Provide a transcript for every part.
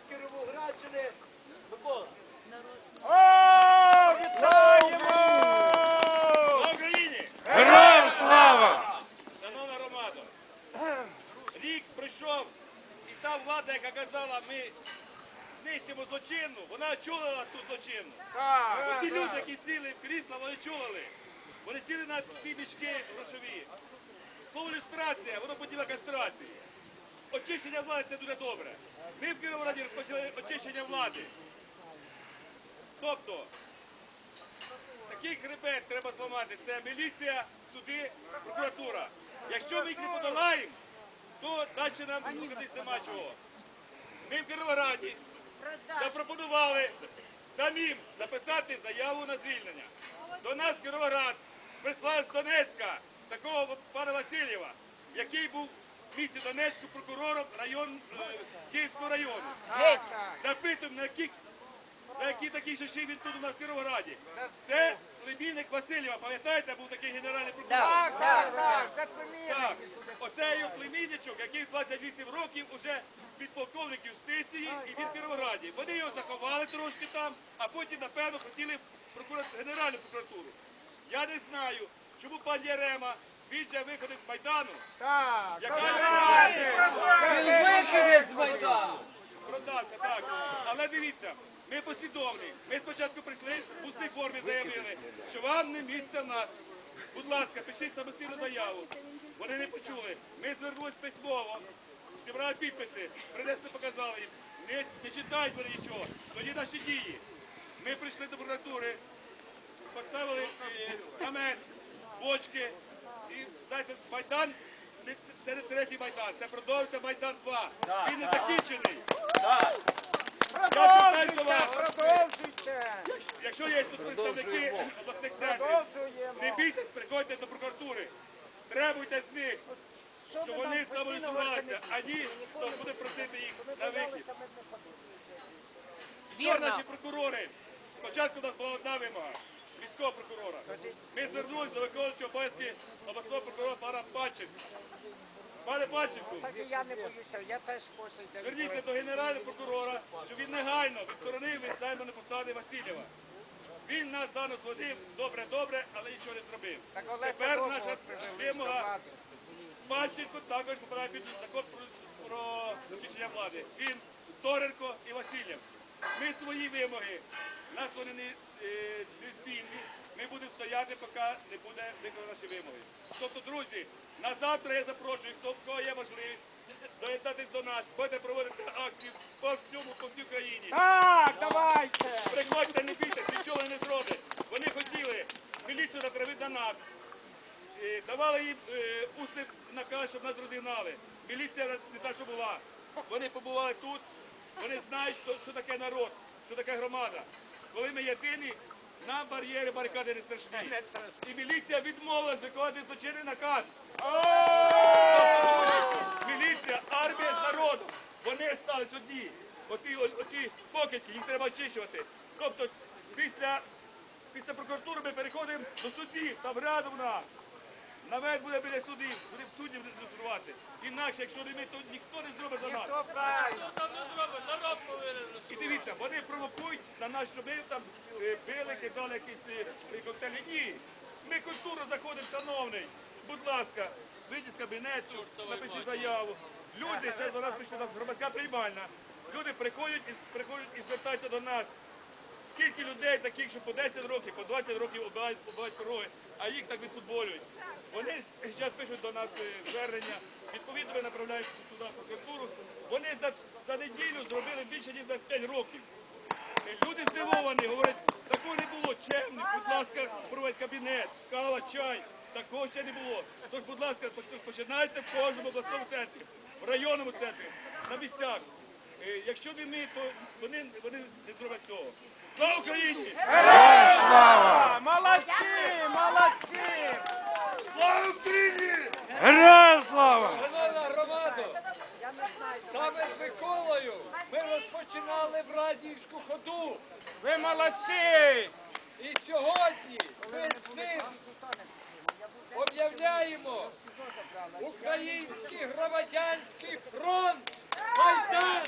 з Кіровоградщини. Микола. О, вітаємо! Слава Україні! Героям слава! Шановна громада! Рік пройшов, і та влада, яка казала, ми знищимо злочинну, вона чулила ту злочинну. От ті люди, які сіли в крісла, вони чулили. Вони сіли на ті мішки грошові. Слово люстрація, воно поділа кастрації. Очищення влади це дуже добре. Ми в Кіровограді розпочали очищення влади. Тобто, такий хребет треба зламати. Це міліція, суди, прокуратура. Якщо ми їх не подолаємо, то далі нам рухатись нема чого. Ми в Кіровограді запропонували самим написати заяву на звільнення. До нас Кіровоград прислали з Донецька такого пана Васильєва, який був в місті Донецьку прокурором район, е, Київського району. Запитуємо, на яких за які такі шиші він тут у нас в Кіровограді. Це племінник Васильєва, пам'ятаєте, був такий генеральний прокурор? Так, так, так, це Так, оце його племінничок, який в 28 років уже підполковник юстиції і він в Кіровограді. Вони його заховали трошки там, а потім, напевно, хотіли в прокура- Генеральну прокуратуру. Я не знаю, чому пан Ярема, він же виходить з Майдану. Так, Яка так, генеральна? З Майдану! Продався, так. Але дивіться, ми послідовні. Ми спочатку прийшли, в усній формі заявили, що вам не місце в нас. Будь ласка, пишіть самостійну заяву. Вони не почули. Ми звернулись письмово, зібрали підписи, принесли, показали їм. Не, не читають вони нічого. Тоді наші дії. Ми прийшли до прокуратури, поставили е, намет, бочки. І знаєте, Майдан це не третій Майдан, це продовжується Майдан 2. Він не закінчений. Я до вас. Продовжуйте! Якщо є тут представники обласних центрів, не бійтесь, приходьте до прокуратури. Требуйте з них, щоб вони самолізувалися, а ні, хто буде просити їх на вихід. Всі наші прокурори. Спочатку у нас була одна вимога міського прокурора. Ми звернулися до виконуючого обов'язки обласного прокурора пана Панченка. Пане Панченку, Так і я не боюся, я теж хочу йти. Зверніться до генерального прокурора, щоб він негайно відсторонив від займаної посади Васильєва. Він нас за нос водив добре, добре, але нічого не зробив. Так Олеся Тепер Довгого наша вимога влади. Також попадає під закон про, про очищення влади. Він Сторенко і Васильєв. Ми свої вимоги, нас вони не, не збійні. Ми будемо стояти, поки не буде виконано наші вимоги. Тобто, друзі, на завтра я запрошую, хто в кого є можливість, доєднатися до нас, будете проводити акції по всьому, по всій країні. Так, давайте! Приходьте, не бійтесь, нічого не зробить. Вони хотіли міліцію натравити на нас. Е, Давали їм е, усний наказ, щоб нас розігнали. Міліція не та, що була. Вони побували тут, вони знають, що таке народ, що таке громада. Коли ми єдині, нам бар'єри, барикади не страшні. І міліція відмовилась виконувати злочинний наказ. Міліція, армія з народом. Вони стали одні. Оті, оті покидьки, їх треба очищувати. Тобто після, після прокуратури ми переходимо до судів, там рядом нас. Навіть буде біля судів, буде в суді ілюструвати. Інакше, якщо не ми, то ніхто не зробить за нас. Хто правильно? І дивіться, вони провокують на нас, щоб ми там е, били, кидали якісь е, коктейлі. Ні. Ми культуру заходимо, шановний. Будь ласка, вийдіть з кабінету, напишіть заяву. Люди ще нас прийшли, у нас громадська приймальна. Люди приходять і приходять і звертаються до нас. Скільки людей таких, що по 10 років, по 20 років обирають, обирають корови, а їх так відфутболюють. Вони зараз пишуть до нас е, звернення, відповідно ми направляють туди прокуратуру. Вони за, за неділю зробили більше, ніж за 5 років. Люди здивовані, говорять, такого не було, чемно, будь ласка, проведь кабінет, кава, чай. Такого ще не було. Тож, будь ласка, починайте в кожному обласному центрі, в районному центрі, на місцях. Е, Якщо не ми, то вони, вони не зроблять того. Слава Україні! Слава! Молодці! Молодці! Слава Україні! Героям слава! Шановна громада, саме з Миколою ми розпочинали в Радіївську ходу. Ви молодці! І сьогодні ми з ним об'являємо Український громадянський фронт Майдан!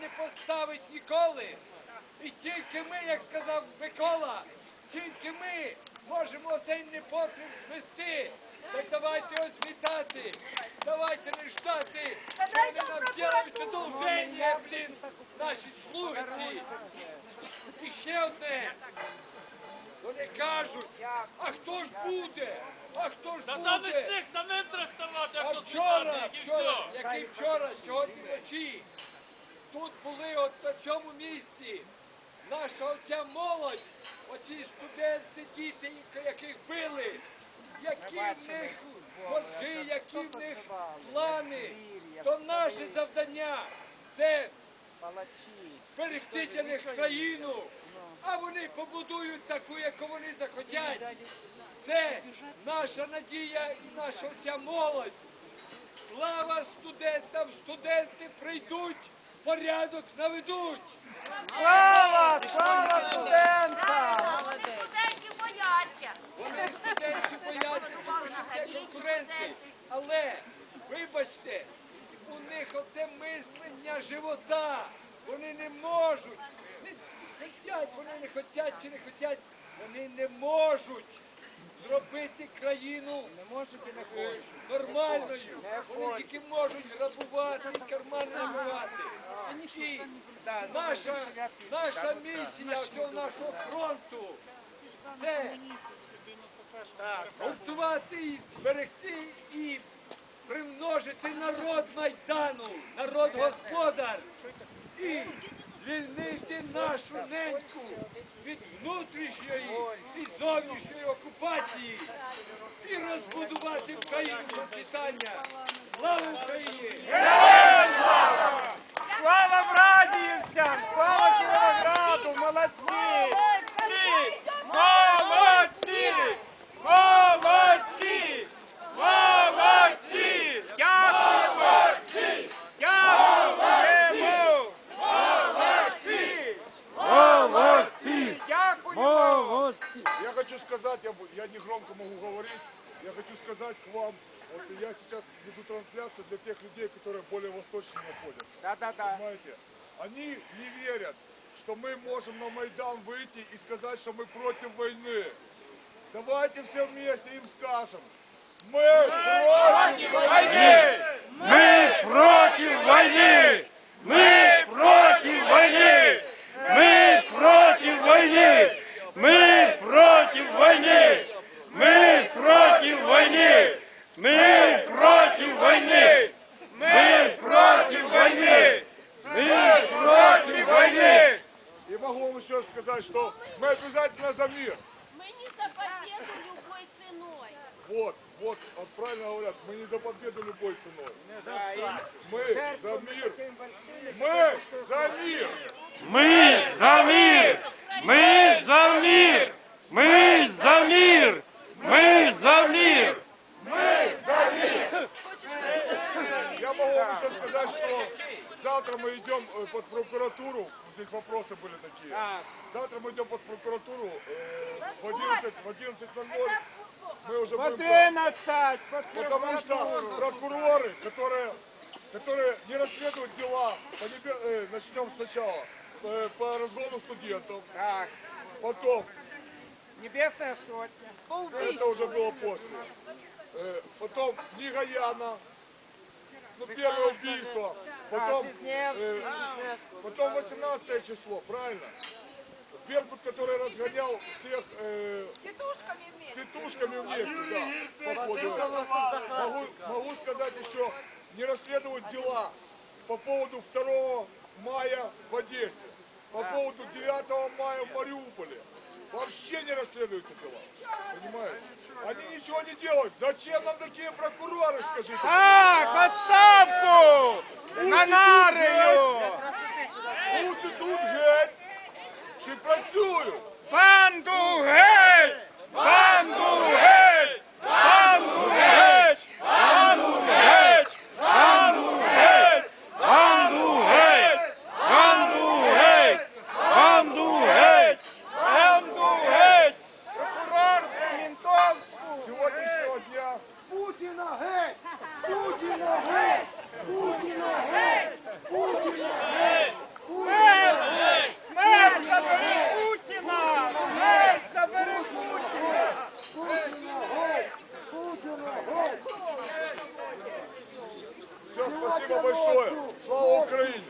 Не поставить ніколи. І тільки ми, як сказав Микола, тільки ми можемо цей непотріб звести. Так давайте ось вітати, давайте не ждати, що вони нам ділають одолження, блін, наші слуги ці. І ще одне. Вони кажуть, а хто ж буде? А хто ж Та буде? замість них самим треба ставати, А якщо і вчора, все. який вчора, сьогодні вночі, тут були от на цьому місці наша оця молодь, оці студенти, діти, яких били, які в них мозги, які в них плани, то наше завдання це зберегти для них країну, а вони побудують таку, яку вони захотять. Це наша надія і наша оця молодь. Слава студентам! Студенти прийдуть, порядок наведуть. Слава! Слава студентам! Студентів бояться. Вони студентів бояться, тому що це конкуренти. Але, вибачте, у них оце мислення живота. Вони не можуть. Не хотять, вони не хотять чи не хотять. Вони не можуть зробити країну е, нормальною. Вони тільки можуть грабувати і кармани набивати. І наша, наша місія цього нашого фронту це гуртувати зберегти і примножити народ Майдану, народ господар і звільнити нашу неньку від внутрішньої і зовнішньої окупації і розбудувати Україну процвітання. Слава Україні! Слава Брадіївцям! Слава Кіровограду! Молодці! Вот я сейчас веду трансляцию для тех людей, которые более восточно находятся. Да-да-да. Понимаете? Они не верят, что мы можем на Майдан выйти и сказать, что мы против войны. Давайте все вместе им скажем. Мы против войны! Мы против войны! Мы против войны! Мы против войны! Мы против войны! Мы против войны! Мы против войны! Мы против войны! Мы против войны! И могу вам еще сказать, что мы обязательно за мир. Ми не за победу любой ценой. Вот, вот, вот правильно говорят, мы не за победу любой ценой. Мы за мир. Мы за мир. Мы за мир! Мы за мир! Мы за мир! Мы за мир! Вам еще сказать, что завтра мы идем э, под прокуратуру. Здесь вопросы были такие. Завтра мы идем под прокуратуру э, в 11 в 11.00. Мы уже будем... про- 11! Потому что прокуроры, которые, которые не расследуют дела, по небе- э, начнем сначала, э, по разгону студентов, Так, потом Небесная сотня. Это уже было после. Э, Потом Нигаяна, ну первое убийство. Потом, э, потом 18 число, правильно? Беркут, который разгонял всех э, Тітушками вместе. тетушками вместе, да, походу. Могу, могу сказать еще, не расследовать дела по поводу 2 мая в Одессе, по поводу 9 мая в Мариуполе. Вообще не расследуются дела. Понимаете? Они ничего не делают. Зачем нам такие прокуроры, скажите? Так, отставку! На нарию! Пусть тут геть, чи працюю? Банду геть! большое. Слава Україні!